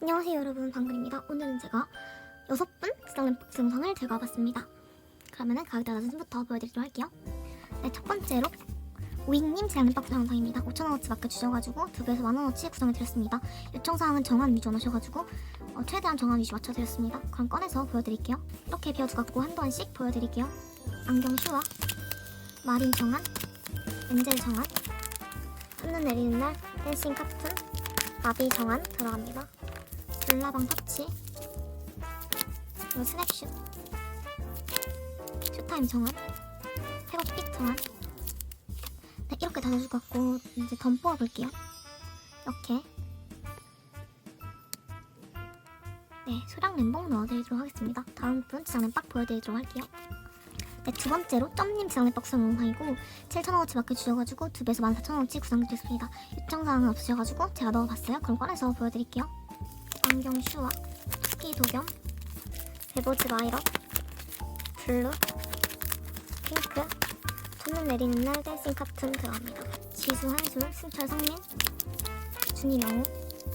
안녕하세요 여러분 방글입니다. 오늘은 제가 여섯 분 지상램 박스 영상을 제가 와봤습니다. 그러면은 가격대 낮은 순부터 보여드리도록 할게요. 네, 첫 번째로 우익님 지상램 박스 영상입니다. 5천원어치 맡겨 주셔가지고 두 배에서 만원어치 구성해드렸습니다. 요청사항은 정한 위주 원하셔가지고 어, 최대한 정한 위주 맞춰드렸습니다. 그럼 꺼내서 보여드릴게요. 이렇게 비워주갖고 한두 원씩 보여드릴게요. 안경 슈와 마린 정한 엔젤 정한 한눈 내리는 날 댄싱 카툰 나비 정한 들어갑니다. 블라방 터치. 그리고 스냅슛 슈타임 정한. 태국 픽 정한. 네 이렇게 다 넣어줄 것 같고 이제 덤 뽑아볼게요. 이렇게. 네 소량 멘봉 넣어드리도록 하겠습니다. 다음 분 지장면 빡 보여드리도록 할게요. 네, 두 번째로 점님 지장면 박스 영상이고 7,000원어치 맡겨주셔가지고 두 배에서 14,000원어치 구성해드렸습니다. 요청사항은 없으셔가지고 제가 넣어봤어요. 그럼 꺼내서 보여드릴게요 안경 슈와 스키 도겸. 베보즈 마이러. 블루. 핑크. 첫눈 내리는 날 댄싱 카툰 들어갑니다. 지수 한술 승철 성민. 준이 명호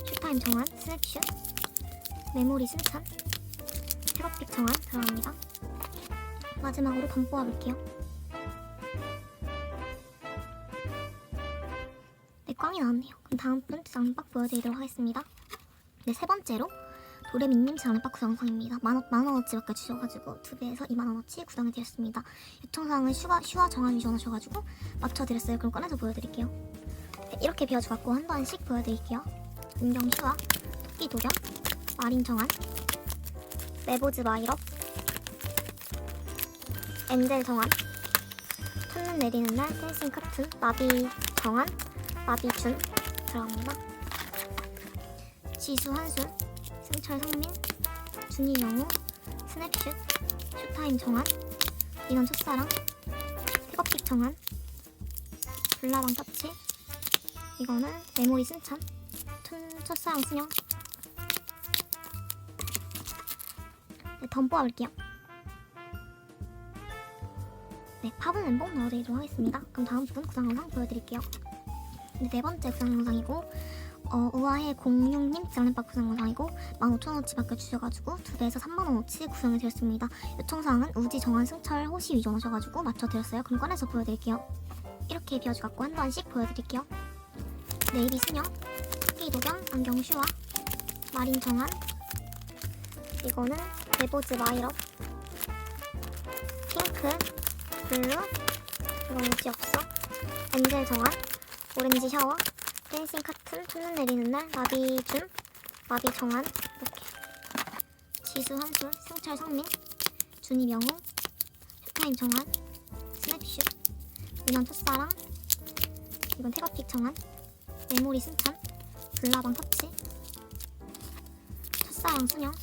슈타임 정한 스냅슛. 메모리 순찬 새롭빛 정한 들어갑니다. 마지막으로 덤 뽑아볼게요. 네 꽝이 나왔네요. 그럼 다음 분빡 보여드리도록 하겠습니다 네, 세 번째로 도레미님 장르박스 영상입니다. 만원, 만원어치 밖에 주셔가지고 두 배에서 2만원어치 구성해드렸습니다. 요청사항은 슈가, 슈와 정한 위주 원하셔가지고 맞춰드렸어요. 그럼 꺼내서 보여드릴게요. 네, 이렇게 비워줘갖고 한두 한씩 보여드릴게요. 은경 슈와 토끼 도겸 마린 정한 레보즈 마이럽 엔젤 정한 첫눈 내리는 날 댄싱 카툰 나비 정한 준 들어갑니다. 지수 한술, 승철 성민, 준이 영우, 스냅슛, 슈타임 정한, 인원 첫사랑, 픽업픽 정한, 블라방 터치, 이거는 메모리 승찬, 첫, 첫사랑 순영. 네, 덤 뽑아볼게요. 네, 팝은 엠봉 넣어드리도록 하겠습니다. 그럼 다음 부분 구성 영상 보여드릴게요. 네, 네 번째 구성 영상이고 어, 우아해 06님 장난박 구성 영상이고 15,000원어치 맡겨주셔가지고 두 배에서 3만원어치 구성해드렸습니다. 요청사항은 우지, 정한, 승철, 호시 위주 하셔가지고 맞춰드렸어요. 그럼 꺼내서 보여드릴게요. 이렇게 비워주갖고 한두 한씩 보여드릴게요. 네이비 순영, 토끼 도겸, 안경 슈와, 마린 정한 이거는 레보즈 마이럽, 핑크, 블루, 이건 우지 없어, 엔젤 정한, 오렌지 샤워, 댄싱 카툰, 첫눈 내리는 날, 나비 준, 나비 정한, 이렇게. 지수 한술, 승철 성민, 준이 명호, 슈타임 정한, 스냅슛, 민원 첫사랑, 이건 태거픽 정한, 메모리 승찬, 블라방 터치, 첫사랑 순영,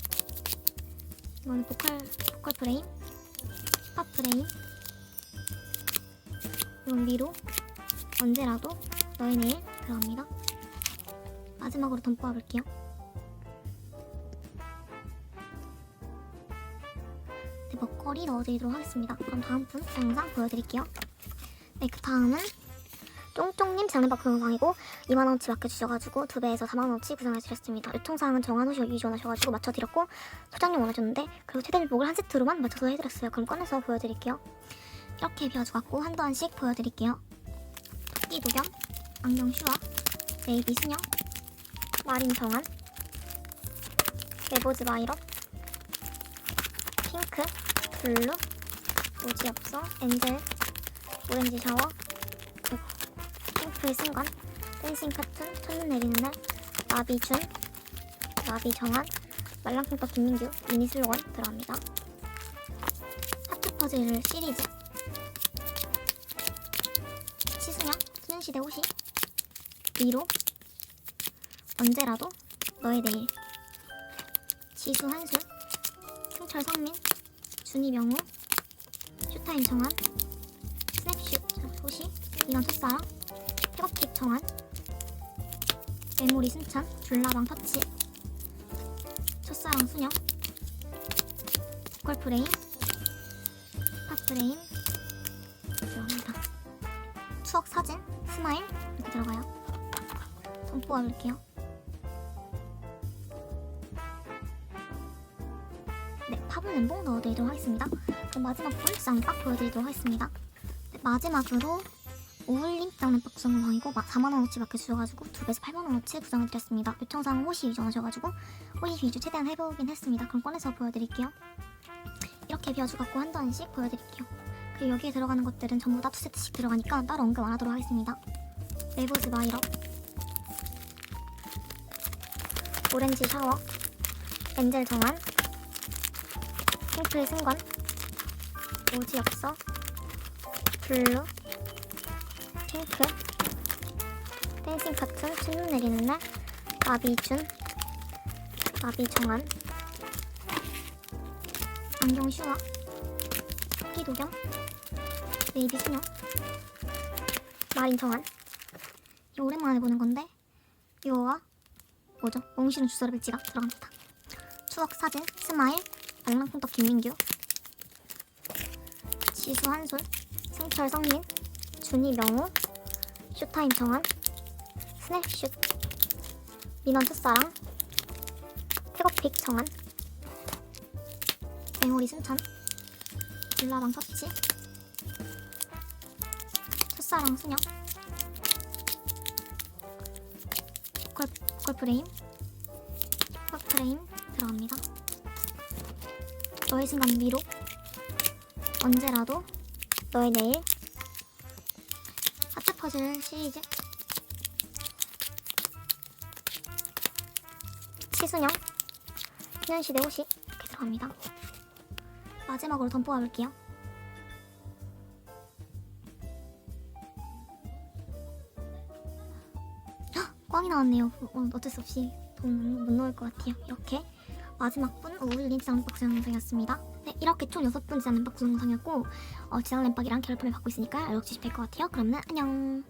이거는 보컬, 보컬 프레임, 힙합 프레임, 이건 위로, 언제라도 너의 내일 들어갑니다. 마지막으로 덤 뽑아볼게요. 네, 먹거리 넣어드리도록 하겠습니다. 그럼 다음 분 영상 보여드릴게요. 네, 그 다음은 쫑쫑님 장르박 영상이고 2만원치 맡겨주셔가지고 두 배에서 4만원치 구성해드렸습니다. 요청사항은 정한호시 위주원하셔가지고 맞춰드렸고 소장용 원하셨는데 그리고 최대 일복을 한 세트로만 맞춰서 해드렸어요. 그럼 꺼내서 보여드릴게요. 이렇게 비워줘갖고 한두 한씩 보여드릴게요. 토끼 도겸, 안경 슈와, 네이비 순영, 마린 정한, 레보즈 마이럽, 핑크, 블루, 오지 없어, 엔젤, 오렌지 샤워, 핑크의 순간, 댄싱 카툰, 첫눈 내리는 날, 나비 준, 나비 정한, 말랑핑떡 김민규, 미니 슬로건 들어갑니다. 하트 퍼즐 시리즈 시순영, 소년시대 호시 위로 언제라도 너의 내일 지수 한술 승철 성민 준이 명호 슈타임 정한 스냅슛 호시 이건 첫사랑 태국킥 정한 메모리 승찬 줄라방 터치 첫사랑 순영 보컬 프레임 팝 프레임 들어갑니다 추억 사진 스마일 이렇게 들어가요. 좀 뽑아볼게요. 화분 멘봉 넣어드리도록 하겠습니다. 그럼 마지막 분 지장님 빡 보여드리도록 하겠습니다. 네, 마지막으로 지장님 빡 구성방이고 4만원어치 밖에 주셔가지고 두 배에서 8만원어치 구성해드렸습니다. 요청사항 호시 위주하셔가지고 호시 위주 최대한 해보긴 했습니다. 그럼 꺼내서 보여드릴게요. 이렇게 비워주 갖고 한 잔씩 보여드릴게요. 그리고 여기에 들어가는 것들은 전부 다 두 세트씩 들어가니까 따로 언급 안 하도록 하겠습니다. 레보즈 마이러 오렌지 샤워 엔젤 정한 핑크의 승관 오지 엽서 블루 핑크 댄싱 카툰 춘눈 내리는 날 마비준 마비 정한 안경 슈아 토끼 도경 네이비 수녀 마린 정한 오랜만에 보는 건데 이거와 뭐죠? 몽실은 주소를 빌지가 들어갑니다. 추억 사진, 스마일, 말랑풍떡 김민규, 지수 한솔, 승철 성민, 준이 명호, 쇼타임 정한, 스냅슛, 민원 첫사랑, 태국픽 정한, 맹호리 순천, 빌라방 서치, 첫사랑 수녀, 프레임, 힙합 프레임 들어갑니다. 너의 순간 미로, 언제라도, 너의 내일, 하트 퍼즐 시리즈, 시순영, 희년시대 호식 이렇게 들어갑니다. 마지막으로 덤 뽑아볼게요. 나왔네요. 어, 어쩔 수 없이 돈못 넣을 것 같아요. 이렇게 마지막 분 오울린 지장램박 영상이었습니다. 네, 이렇게 총 6분 지장램박 영상이었고 어, 지장램박이랑 결품을 받고 있으니까 알려주시면 될 것 같아요. 그러면 안녕.